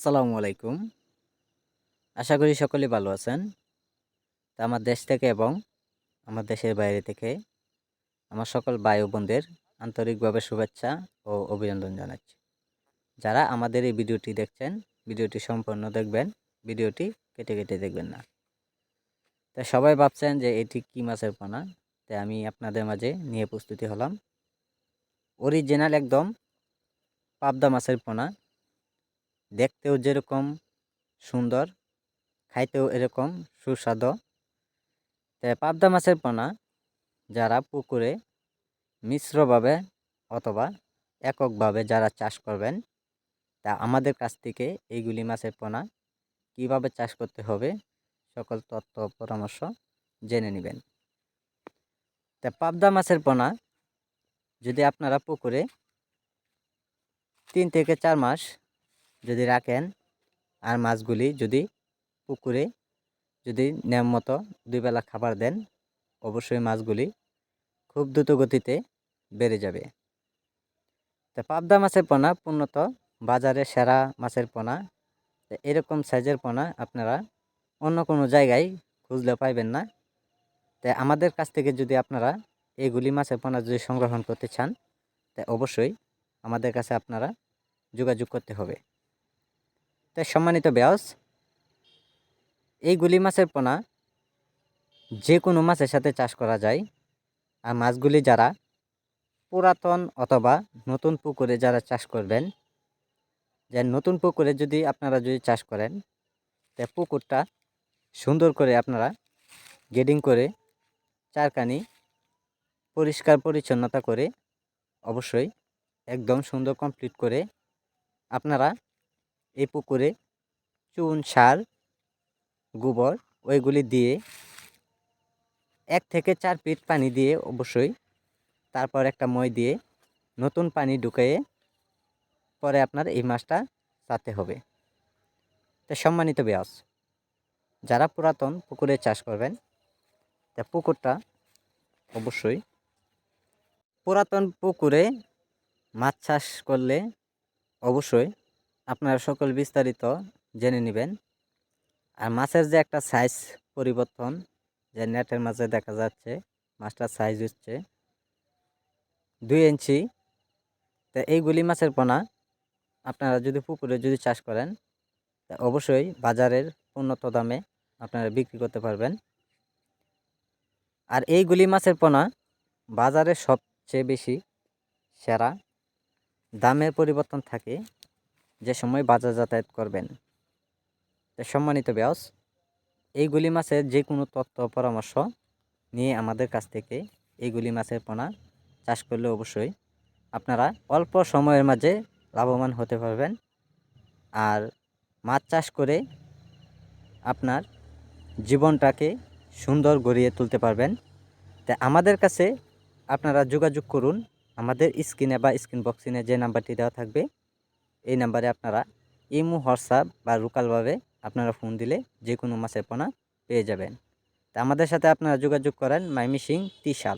আসসালামু আলাইকুম। আশা করি সকলে ভালো আছেন। তা আমার দেশ থেকে এবং আমার দেশের বাইরে থেকে আমার সকল ও বোনদের আন্তরিকভাবে শুভেচ্ছা ও অভিনন্দন জানাচ্ছি। যারা আমাদের এই ভিডিওটি দেখছেন, ভিডিওটি সম্পূর্ণ দেখবেন, ভিডিওটি কেটে কেটে দেখবেন না। তা সবাই ভাবছেন যে এটি কী মাছের পোনা? তাই আমি আপনাদের মাঝে নিয়ে প্রস্তুতি হলাম। অরিজিনাল একদম পাবদা মাছের পোনা। দেখতেও যেরকম সুন্দর, খাইতেও এরকম সুস্বাদু। তাই পাবদা মাছের পোনা যারা পুকুরে মিশ্রভাবে অথবা এককভাবে যারা চাষ করবেন, তা আমাদের কাছ থেকে এইগুলি মাছের পোনা কীভাবে চাষ করতে হবে সকল তথ্য পরামর্শ জেনে নেবেন। তা পাবদা মাছের পোনা যদি আপনারা পুকুরে তিন থেকে চার মাস যদি রাখেন আর মাছগুলি যদি পুকুরে যদি নিয়ম মতো দুই বেলা খাবার দেন, অবশ্যই মাছগুলি খুব দ্রুত গতিতে বেড়ে যাবে। তা পাবদা মাছের পোনা পূর্ণত বাজারে সেরা মাছের পোনা। এরকম সাইজের পোনা আপনারা অন্য কোনো জায়গায় খুঁজলে পাইবেন না। তাই আমাদের কাছ থেকে যদি আপনারা এইগুলি মাছের পোনা যদি সংগ্রহণ করতে চান তাই অবশ্যই আমাদের কাছে আপনারা যোগাযোগ করতে হবে। তাই সম্মানিত ব্যাস, এই গুলি মাছের পোনা যে কোনো মাছের সাথে চাষ করা যায়। আর মাছগুলি যারা পুরাতন অথবা নতুন পুকুরে যারা চাষ করবেন, যে নতুন পুকুরে যদি আপনারা যদি চাষ করেন, তা পুকুরটা সুন্দর করে আপনারা গেডিং করে চারকানি পরিষ্কার পরিচ্ছন্নতা করে অবশ্যই একদম সুন্দর কমপ্লিট করে আপনারা এই পুকুরে চুন, সার, গোবর ওইগুলি দিয়ে এক থেকে চার ফিট পানি দিয়ে অবশ্যই তারপর একটা মই দিয়ে নতুন পানি ঢুকিয়ে পরে আপনার এই মাছটা চাতে হবে। তো সম্মানিত ব্যাস যারা পুরাতন পুকুরে চাষ করবেন, তা পুকুরটা অবশ্যই পুরাতন পুকুরে মাছ চাষ করলে অবশ্যই আপনারা সকল বিস্তারিত জেনে নেবেন। আর মাছের যে একটা সাইজ পরিবর্তন যে নেটের মাঝে দেখা যাচ্ছে, মাছটার সাইজ হচ্ছে দুই ইঞ্চি। তো এইগুলি মাছের পোনা আপনারা যদি পুকুরে যদি চাষ করেন, তা অবশ্যই বাজারের উন্নত দামে আপনারা বিক্রি করতে পারবেন। আর এইগুলি মাছের পোনা বাজারে সবচেয়ে বেশি সেরা। দামের পরিবর্তন থাকে যে সময় বাজার যাতায়াত করবেন। সম্মানিত ব্যাস এইগুলি মাছের যে কোনো তথ্য পরামর্শ নিয়ে আমাদের কাছ থেকে এইগুলি মাছের পোনা চাষ করলে অবশ্যই আপনারা অল্প সময়ের মাঝে লাভবান হতে পারবেন। আর মাছ চাষ করে আপনার জীবনটাকে সুন্দর গড়িয়ে তুলতে পারবেন। তা আমাদের কাছে আপনারা যোগাযোগ করুন। আমাদের স্ক্রিনে বা স্ক্রিন বক্সিনে যে নাম্বারটি দেওয়া থাকবে এই নাম্বারে আপনারা ইমু, হোয়াটসঅ্যাপ বা লোকালভাবে আপনারা ফোন দিলে যে কোনো মাছের পোনা পেয়ে যাবেন। তা আমাদের সাথে আপনারা যোগাযোগ করেন মাইমি সিং ত্রিশাল